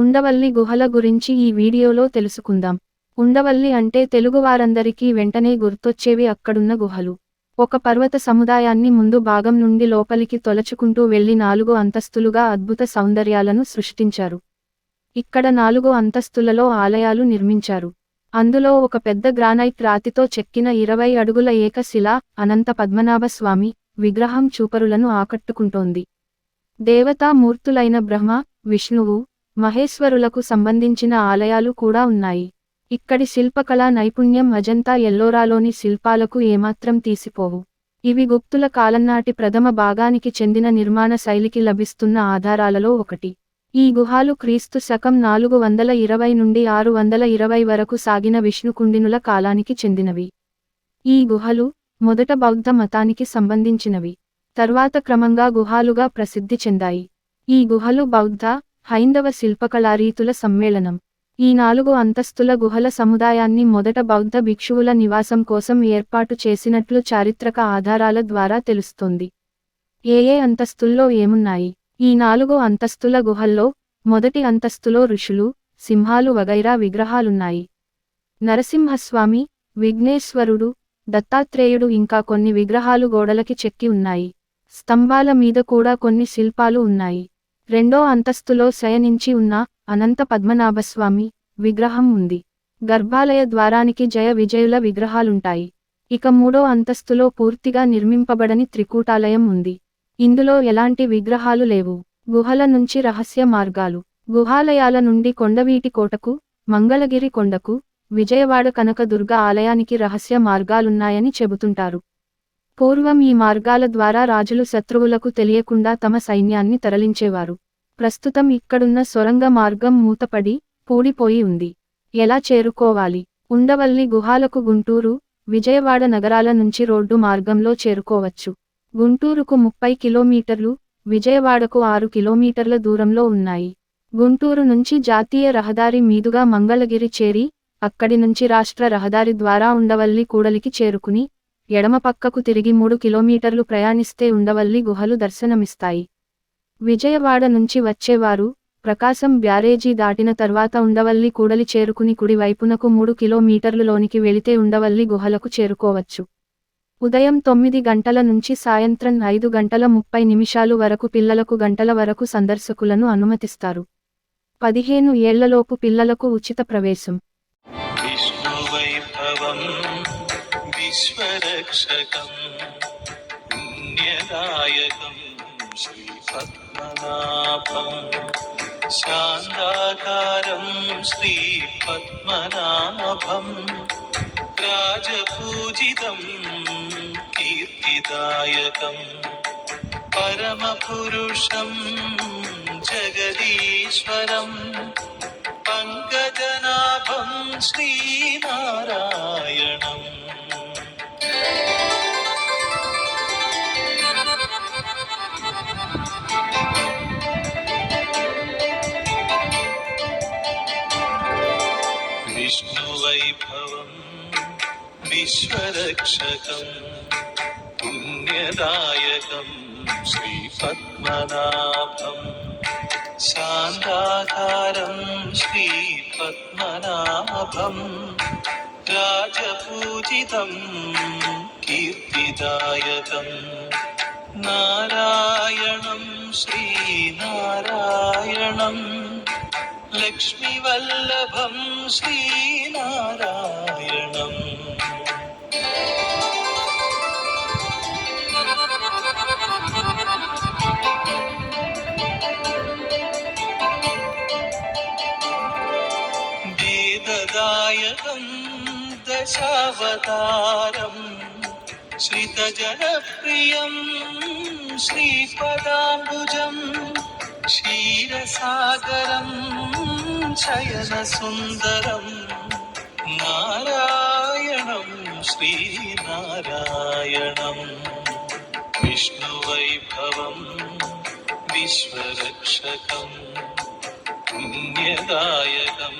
ఉండవల్లి గుహల గురించి ఈ వీడియోలో తెలుసుకుందాం. ఉండవల్లి అంటే తెలుగువారందరికీ వెంటనే గుర్తొచ్చేవి అక్కడున్న గుహలు. ఒక పర్వత సముదాయాన్ని ముందు భాగం నుండి లోపలికి తొలచుకుంటూ వెళ్ళి నాలుగు అంతస్తులుగా అద్భుత సౌందర్యాలను సృష్టించారు. ఇక్కడ నాలుగు అంతస్తులలో ఆలయాలు నిర్మించారు. అందులో ఒక పెద్ద గ్రానైట్ రాతితో చెక్కిన ఇరవై అడుగుల ఏకశిల అనంత పద్మనాభస్వామి విగ్రహం చూపరులను ఆకట్టుకుంటోంది. దేవతామూర్తులైన బ్రహ్మ విష్ణువు మహేశ్వరులకు సంబంధించిన ఆలయాలు కూడా ఉన్నాయి. ఇక్కడి శిల్పకళా నైపుణ్యం అజంతా ఎల్లోరాలోని శిల్పాలకు ఏమాత్రం తీసిపోవు. ఇవి గుప్తుల కాలంనాటి ప్రథమ భాగానికి చెందిన నిర్మాణ శైలికి లభిస్తున్న ఆధారాలలో ఒకటి. ఈ గుహాలు క్రీస్తు శకం నాలుగు వందల ఇరవై నుండి ఆరు వందల ఇరవై వరకు సాగిన విష్ణుకుండినుల కాలానికి చెందినవి. ఈ గుహలు మొదట బౌద్ధ మతానికి సంబంధించినవి. తర్వాత క్రమంగా గుహాలుగా ప్రసిద్ధి చెందాయి. ఈ గుహలు బౌద్ధ హైందవ శిల్పకళారీతుల సమ్మేళనం. ఈ నాలుగు అంతస్తుల గుహల సముదాయాన్ని మొదట బౌద్ధ భిక్షువుల నివాసం కోసం ఏర్పాటు చేసినట్లు చారిత్రక ఆధారాల ద్వారా తెలుస్తోంది. ఏ ఏ అంతస్తుల్లో ఏమున్నాయి? ఈ నాలుగు అంతస్తుల గుహల్లో మొదటి అంతస్తులో ఋషులు సింహాలు వగైరా విగ్రహాలున్నాయి. నరసింహస్వామి విఘ్నేశ్వరుడు దత్తాత్రేయుడు ఇంకా కొన్ని విగ్రహాలు గోడలకి చెక్కి ఉన్నాయి. స్తంభాల మీద కూడా కొన్ని శిల్పాలు ఉన్నాయి. రెండో అంతస్తులో శయనించి ఉన్న అనంత పద్మనాభస్వామి విగ్రహం ఉంది. గర్భాలయ ద్వారానికి జయ విజయుల విగ్రహాలుంటాయి. ఇక మూడో అంతస్తులో పూర్తిగా నిర్మింపబడని త్రికూటాలయం ఉంది. ఇందులో ఎలాంటి విగ్రహాలు లేవు. గుహల నుంచి రహస్య మార్గాలు. గుహాలయాల నుండి కొండవీటి కోటకు మంగళగిరి కొండకు విజయవాడ కనకదుర్గ ఆలయానికి రహస్య మార్గాలున్నాయని చెబుతుంటారు. పూర్వం ఈ మార్గాల ద్వారా రాజులు శత్రువులకు తెలియకుండా తమ సైన్యాన్ని తరలించేవారు. ప్రస్తుతం ఇక్కడున్న సొరంగ మార్గం మూతపడి పూడిపోయి ఉంది. ఎలా చేరుకోవాలి? ఉండవల్లి గుహాలకు గుంటూరు విజయవాడ నగరాల నుంచి రోడ్డు మార్గంలో చేరుకోవచ్చు. గుంటూరుకు ముప్పై కిలోమీటర్లు విజయవాడకు ఆరు కిలోమీటర్ల దూరంలో ఉన్నాయి. గుంటూరు నుంచి జాతీయ రహదారి మీదుగా మంగళగిరి చేరి అక్కడి నుంచి రాష్ట్ర రహదారి ద్వారా ఉండవల్లి కూడలికి చేరుకుని ఎడమ పక్కకు తిరిగి మూడు కిలోమీటర్లు ప్రయాణిస్తే ఉండవల్లి గుహలు దర్శనమిస్తాయి. విజయవాడ నుంచి వచ్చేవారు ప్రకాశం బ్యారేజీ దాటిన తర్వాత ఉండవల్లి కూడలి చేరుకుని కుడి వైపునకు మూడు కిలోమీటర్లు లోనికి వెళితే ఉండవల్లి గుహలకు చేరుకోవచ్చు. ఉదయం తొమ్మిది గంటల నుంచి సాయంత్రం ఐదు గంటల ముప్పై నిమిషాలు వరకు పిల్లలకు గంటల వరకు సందర్శకులను అనుమతిస్తారు. పదిహేను ఏళ్ళలోపు పిల్లలకు ఉచిత ప్రవేశం. വിശ്വരക്ഷകം പുണ്യദായകം ശ്രീ പത്മനാഭം ശാന്താകാരം ശ്രീ പത്മനാഭം രാജപൂജിതം കീർത്തിദായകം. പരമപുരുഷം ജഗദീശ്വരം. പങ്കജനാഭം ശ്രീനാരായ വിശ്വരക്ഷകം പുണ്യദായകം ശ്രീ പത്മനാഭം ശാന്താകാരം ശ്രീ പത്മനാഭം രാജപൂജിതം കീർത്തിദായകം നാരായണം ശ്രീനാരായണം ലക്ഷ്മിവല്ലഭം ശ്രീനാരായണം നായകം ദശാവതാരം ശ്രിതജനപ്രിയം ശ്രീപദാംബുജം ക്ഷീരസാഗരം ശയനസുന്ദരം നാരായണം ശ്രീനാരായണം. വിഷ്ണുവൈഭവം വിശ്വരക്ഷകം പുണ്യദായകം.